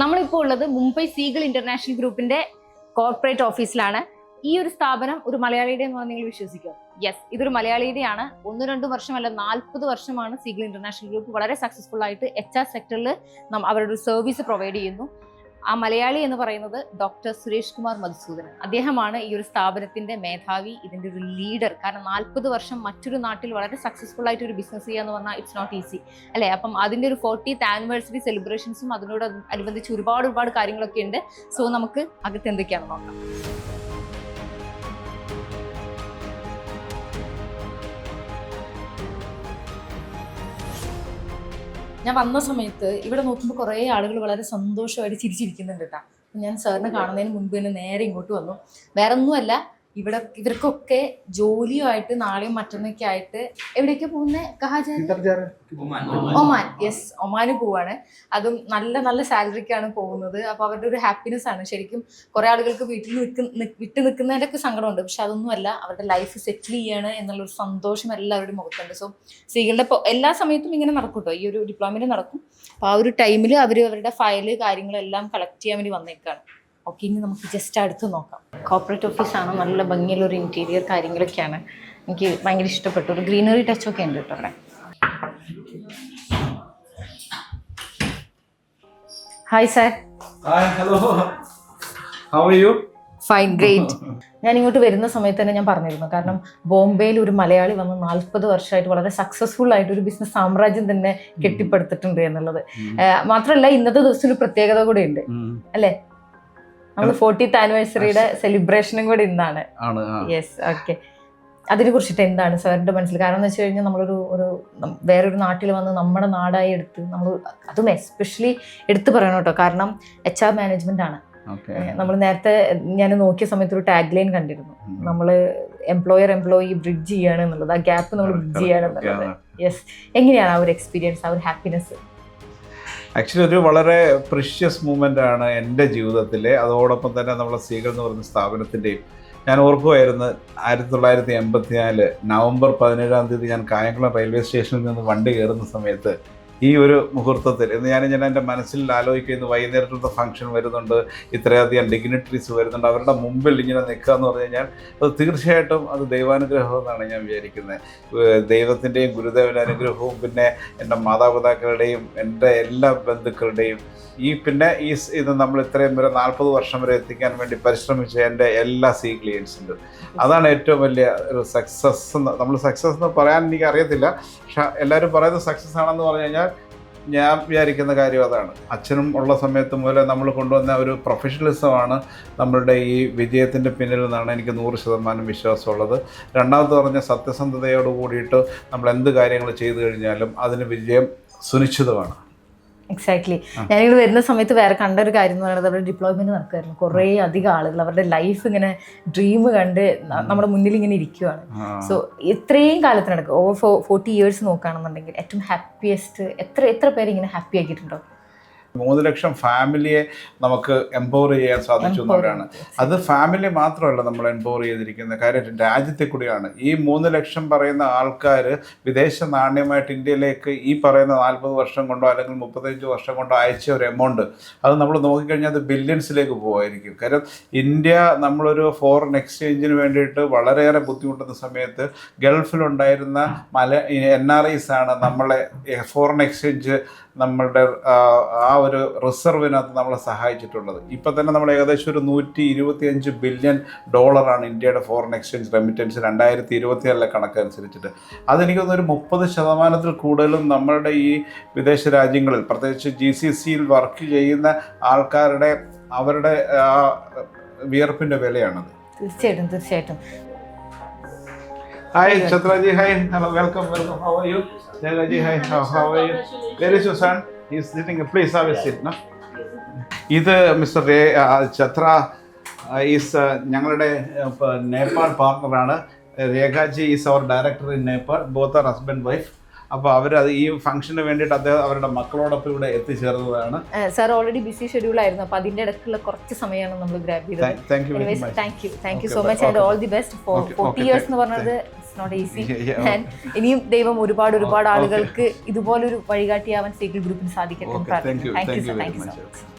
നമ്മളിപ്പോൾ ഉള്ളത് Mumbai Seagull international ഗ്രൂപ്പിന്റെ കോർപ്പറേറ്റ് ഓഫീസിലാണ് ഈ ഒരു സ്ഥാപനം ഒരു മലയാളിയുടെ എന്ന് നിങ്ങൾ വിശ്വസിക്കുമോ യെസ് ഇതൊരു മലയാളിയുടെയാണ്. ഒന്ന് രണ്ട് വർഷമല്ല നാൽപ്പത് വർഷമാണ് സീഗൽ ഇന്റർനാഷണൽ ഗ്രൂപ്പ് വളരെ സക്സസ്ഫുൾ ആയിട്ട് എച്ച് ആർ സെക്ടറിൽ അവരുടെ ഒരു സർവീസ് പ്രൊവൈഡ് ചെയ്യുന്നു. ആ മലയാളി എന്ന് പറയുന്നത് ഡോക്ടർ സുരേഷ് കുമാർ മധുസൂദനൻ. അദ്ദേഹമാണ് ഈ ഒരു സ്ഥാപനത്തിന്റെ മേധാവി ഇതിന്റെ ഒരു ലീഡർ കാരണം നാൽപ്പത് വർഷം മറ്റൊരു നാട്ടിൽ വളരെ സക്സസ്ഫുൾ ആയിട്ട് ഒരു ബിസിനസ് ചെയ്യാന്ന് പറഞ്ഞാൽ ഇറ്റ്സ് നോട്ട് ഈസി അല്ലേ? അപ്പം അതിന്റെ ഒരു ഫോർട്ടീത്ത് ആനിവേഴ്സറി സെലിബ്രേഷൻസും അതിനോട് അനുബന്ധിച്ച് ഒരുപാട് ഒരുപാട് കാര്യങ്ങളൊക്കെ ഉണ്ട്. സോ നമുക്ക് അകത്ത് എന്തൊക്കെയാണ് നോക്കാം. ഞാൻ വന്ന സമയത്ത് ഇവിടെ നോക്കുമ്പോൾ കുറേ ആളുകൾ വളരെ സന്തോഷമായിട്ട് ചിരിച്ചിരിക്കുന്നുണ്ട് കേട്ടോ. ഞാൻ സാറിനെ കാണുന്നതിന് മുൻപ് തന്നെ നേരെ ഇങ്ങോട്ട് വന്നു. വേറെ ഒന്നുമല്ല ഇവിടെ ഇവർക്കൊക്കെ ജോലിയുമായിട്ട് നാളെയും മറ്റന്നൊക്കെ ആയിട്ട് എവിടേക്കാ പോകുന്നത് കഹാജാൻ ഒമാൻ. യെസ് ഒമാന് പോവാണ്. അതും നല്ല നല്ല സാലറിക്കാണ് പോകുന്നത്. അപ്പൊ അവരുടെ ഒരു ഹാപ്പിനെസ് ആണ്. ശരിക്കും കുറെ ആളുകൾക്ക് വീട്ടിൽ നിൽക്കുന്ന വിട്ടു നിൽക്കുന്നതിന്റെ ഒക്കെ സങ്കടമുണ്ട്. പക്ഷെ അതൊന്നുമല്ല. അവരുടെ ലൈഫ് സെറ്റിൽ ചെയ്യാണ് എന്നുള്ള ഒരു സന്തോഷം എല്ലാവരുടെയും മുഖത്തുണ്ട്. സോ സ്ത്രീകളുടെ എല്ലാ സമയത്തും ഇങ്ങനെ നടക്കും കേട്ടോ ഈ ഒരു ഡിപ്ലോമയിൽ നടക്കും. അപ്പൊ ആ ഒരു ടൈമിൽ അവർ അവരുടെ ഫയൽ കാര്യങ്ങളെല്ലാം കളക്ട് ചെയ്യാൻ വേണ്ടി വന്നേക്കാണ്. ഓക്കെ ഇനി നമുക്ക് ജസ്റ്റ് അടുത്ത് നോക്കാം. കോർപ്പറേറ്റ് ഓഫീസാണ് നല്ല ഭംഗിയുള്ള ഒരു ഇന്റീരിയർ കാര്യങ്ങളൊക്കെയാണ്. എനിക്ക് ഭയങ്കര ഇഷ്ടപ്പെട്ടു. ഒരു ഗ്രീനറി ടച്ച് ഒക്കെ ഉണ്ട് കേട്ടോ അവിടെ. Hi sir hello hello. How are fine great ഞാൻ ഇങ്ങോട്ട് വരുന്ന സമയത്ത് തന്നെ ഞാൻ പറഞ്ഞിരുന്നു. കാരണം ബോംബെയിൽ ഒരു മലയാളി വന്ന് നാൽപ്പത് വർഷമായിട്ട് വളരെ സക്സസ്ഫുൾ ആയിട്ട് ഒരു ബിസിനസ് സാമ്രാജ്യം തന്നെ കെട്ടിപ്പടുത്തിട്ടുണ്ട് എന്നുള്ളത്. മാത്രമല്ല ഇന്നത്തെ ദിവസം ഒരു പ്രത്യേകത കൂടെ ഉണ്ട്. അല്ലേ? നമ്മൾ ഫോർട്ടീത്ത് ആനിവേഴ്സറിയുടെ സെലിബ്രേഷനും കൂടി ഇന്നാണ്. യെസ് ഓക്കെ അതിനെ കുറിച്ചിട്ട് എന്താണ് സാറിന്റെ മനസ്സിൽ? കാരണം എന്ന് വെച്ച് കഴിഞ്ഞാൽ നമ്മളൊരു ഒരു വേറൊരു നാട്ടിൽ വന്ന് നമ്മുടെ നാടായി എടുത്ത് നമ്മൾ അതും എസ്പെഷ്യലി എടുത്തു പറയണം കേട്ടോ. കാരണം എച്ച് ആർ മാനേജ്മെന്റ് ആണ്. നമ്മൾ നേരത്തെ ഞാൻ നോക്കിയ സമയത്ത് ഒരു ടാഗ് ലൈൻ കണ്ടിരുന്നു. നമ്മൾ എംപ്ലോയർ എംപ്ലോയി ബ്രിഡ്ജ് ചെയ്യാണ് എന്നുള്ളത്. ആ ഗ്യാപ്പ് നമ്മൾ ബ്രിഡ്ജ് ചെയ്യണം. എന്നുള്ളത്. യെസ് എങ്ങനെയാണ് ആ ഒരു എക്സ്പീരിയൻസ് ആ ഒരു ഹാപ്പിനെസ് ആക്ച്വലി ഒരു വളരെ പ്രിഷ്യസ് മൂമെന്റ് ആണ് എന്റെ ജീവിതത്തിൽ അതോടൊപ്പം തന്നെ നമ്മളെ സീകൾ എന്ന് പറയുന്ന സ്ഥാപനത്തിന്റെയും. ഞാൻ ഓർക്കുമായിരുന്നു ആയിരത്തി തൊള്ളായിരത്തി എൺപത്തി നാല് നവംബർ പതിനേഴാം തീയതി ഞാൻ കായംകുളം റെയിൽവേ സ്റ്റേഷനിൽ നിന്ന് വണ്ടി കയറുന്ന സമയത്ത് ഈ ഒരു മുഹൂർത്തത്തിൽ ഇന്ന് ഞാൻ ഞാൻ എന്റെ മനസ്സിൽ ആലോചിക്കുന്നു വൈകുന്നേരത്തെ ഫംഗ്ഷൻ വരുന്നുണ്ട് ഇത്രയധികം ഡിഗ്നിറ്ററീസ് വരുന്നുണ്ട് അവരുടെ മുമ്പിൽ ഇങ്ങനെ നിൽക്കുക എന്ന് പറഞ്ഞു കഴിഞ്ഞാൽ അത് തീർച്ചയായിട്ടും അത് ദൈവാനുഗ്രഹം എന്നാണ് ഞാൻ വിചാരിക്കുന്നത്. ദൈവത്തിന്റെയും ഗുരുദേവന്റെ അനുഗ്രഹവും പിന്നെ എന്റെ മാതാപിതാക്കളുടെയും എന്റെ എല്ലാ ബന്ധുക്കളുടെയും ഈ പിന്നെ ഈ ഇത് നമ്മൾ ഇത്രയും വരെ നാൽപ്പത് വർഷം വരെ എത്തിക്കാൻ വേണ്ടി പരിശ്രമിച്ച എന്റെ എല്ലാ സീ ക്ലിയൻസിന്റെ അതാണ് ഏറ്റവും വലിയ ഒരു സക്സസ് നമ്മൾ സക്സസ് എന്ന് പറയാൻ എനിക്ക് അറിയത്തില്ല. പക്ഷെ എല്ലാവരും പറയുന്നത് സക്സസ് ആണെന്ന് പറഞ്ഞു കഴിഞ്ഞാൽ ഞാൻ വിചാരിക്കുന്ന കാര്യം അതാണ്. അച്ഛനും ഉള്ള സമയത്ത് മുതലേ നമ്മൾ കൊണ്ടുവന്ന ഒരു പ്രൊഫഷണലിസമാണ് നമ്മളുടെ ഈ വിജയത്തിന്റെ പിന്നിൽ നിന്നാണ് എനിക്ക് നൂറ് ശതമാനം വിശ്വാസമുള്ളത്. രണ്ടാമത് പറഞ്ഞ സത്യസന്ധതയോട് കൂടിയിട്ട് നമ്മൾ എന്ത് കാര്യങ്ങൾ ചെയ്തു കഴിഞ്ഞാലും അതിന് വിജയം സുനിശ്ചിതമാണ്. എക്സാക്ട്ലി ഞാനിങ്ങനെ വരുന്ന സമയത്ത് വേറെ കണ്ട ഒരു കാര്യം എന്ന് പറയുന്നത് അവരുടെ ഡിപ്ലോയ്മെന്റ് നടക്കുമായിരുന്നു കുറേ അധികം ആളുകൾ അവരുടെ ലൈഫ് ഇങ്ങനെ ഡ്രീം കണ്ട് നമ്മുടെ മുന്നിൽ ഇങ്ങനെ ഇരിക്കുവാണ്. സോ ഇത്രയും കാലത്തിനടക്ക് ഓവർ ഫോർ ഫോർട്ടി ഇയേഴ്സ് നോക്കുകയാണെന്നുണ്ടെങ്കിൽ ഏറ്റവും ഹാപ്പിയസ്റ്റ് എത്ര എത്ര പേര് ഇങ്ങനെ ഹാപ്പി ആക്കിയിട്ടുണ്ടോ? മൂന്ന് ലക്ഷം ഫാമിലിയെ നമുക്ക് എംപവർ ചെയ്യാൻ സാധിച്ചു എന്നവരാണ്. അത് ഫാമിലി മാത്രമല്ല നമ്മൾ എംപവർ ചെയ്തിരിക്കുന്നത് കാര്യം. രാജ്യത്തെ കൂടിയാണ്. ഈ മൂന്ന് ലക്ഷം പറയുന്ന ആൾക്കാർ വിദേശ നാണ്യമായിട്ട് ഇന്ത്യയിലേക്ക് ഈ പറയുന്ന നാൽപ്പത് വർഷം കൊണ്ടോ അല്ലെങ്കിൽ മുപ്പത്തഞ്ച് വർഷം കൊണ്ടോ അയച്ച ഒരു എമൗണ്ട് അത് നമ്മൾ നോക്കിക്കഴിഞ്ഞാൽ അത് ബില്യൺസിലേക്ക് പോകുമായിരിക്കും കാര്യം ഇന്ത്യ നമ്മളൊരു ഫോറിൻ എക്സ്ചേഞ്ചിന് വേണ്ടിയിട്ട് വളരെയേറെ ബുദ്ധിമുട്ടുന്ന സമയത്ത് ഗൾഫിലുണ്ടായിരുന്ന മല എൻ ആർ ഐസ് ആണ് നമ്മളെ ഫോറിൻ എക്സ്ചേഞ്ച് നമ്മളുടെ ആ, ആ ഒരു റിസർവിനകത്ത് നമ്മളെ സഹായിച്ചിട്ടുള്ളത്. ഇപ്പം തന്നെ നമ്മൾ ഏകദേശം ഒരു നൂറ്റി ഇരുപത്തിയഞ്ച് ബില്യൺ ഡോളറാണ് ഇന്ത്യയുടെ ഫോറിൻ എക്സ്ചേഞ്ച് റെമിറ്റൻസ് രണ്ടായിരത്തി ഇരുപത്തിയേഴിലെ കണക്കനുസരിച്ചിട്ട് അതെനിക്ക് തോന്നുന്നു ഒരു മുപ്പത് ശതമാനത്തിൽ കൂടുതലും നമ്മളുടെ ഈ വിദേശ രാജ്യങ്ങളിൽ പ്രത്യേകിച്ച് ജി സി സിയിൽ വർക്ക് ചെയ്യുന്ന ആൾക്കാരുടെ അവരുടെ വിയർപ്പിന്റെ വിലയാണത്. തീർച്ചയായിട്ടും തീർച്ചയായിട്ടും. Hi Chatraji. Hi Hello. Welcome Welcome. How are you Jayaraji hi How, how are you? Where is your son? Is sitting. Please have a seat. No ഇത് മിസ്റ്റർ രേ ചത്ര ഈസ് ഞങ്ങളുടെ നേപ്പാൾ പാർട്ണറാണ് Rekhaji is our director in Nepal both are husband wife അപ്പോൾ അവർ ഈ ഫംഗ്ഷന് വേണ്ടിയിട്ട് അദ്ദേഹം അവരുടെ മക്കളോടൊപ്പം ഇവിടെ എത്തിച്ചേർന്നതാണ് സാർ ഓൾറെഡി ബിസി ഷെഡ്യൂൾ ആയിരുന്നു അപ്പൊ അതിന്റെ ഇടയ്ക്കുള്ള കുറച്ച് സമയമാണ് നമ്മൾ ഗ്രാബ് ചെയ്തത് thank you so much and. All the best for forty years എന്ന് പറഞ്ഞത് ഇറ്റ്സ് നോട്ട് ഈസി And ഇനിയും ദൈവം ഒരുപാട് ഒരുപാട്. ആളുകൾക്ക് ഇതുപോലൊരു വഴികാട്ടിയാവാൻ സീക്കിൾ ഗ്രൂപ്പിന് സാധിക്കട്ടെ thank you so thank you so much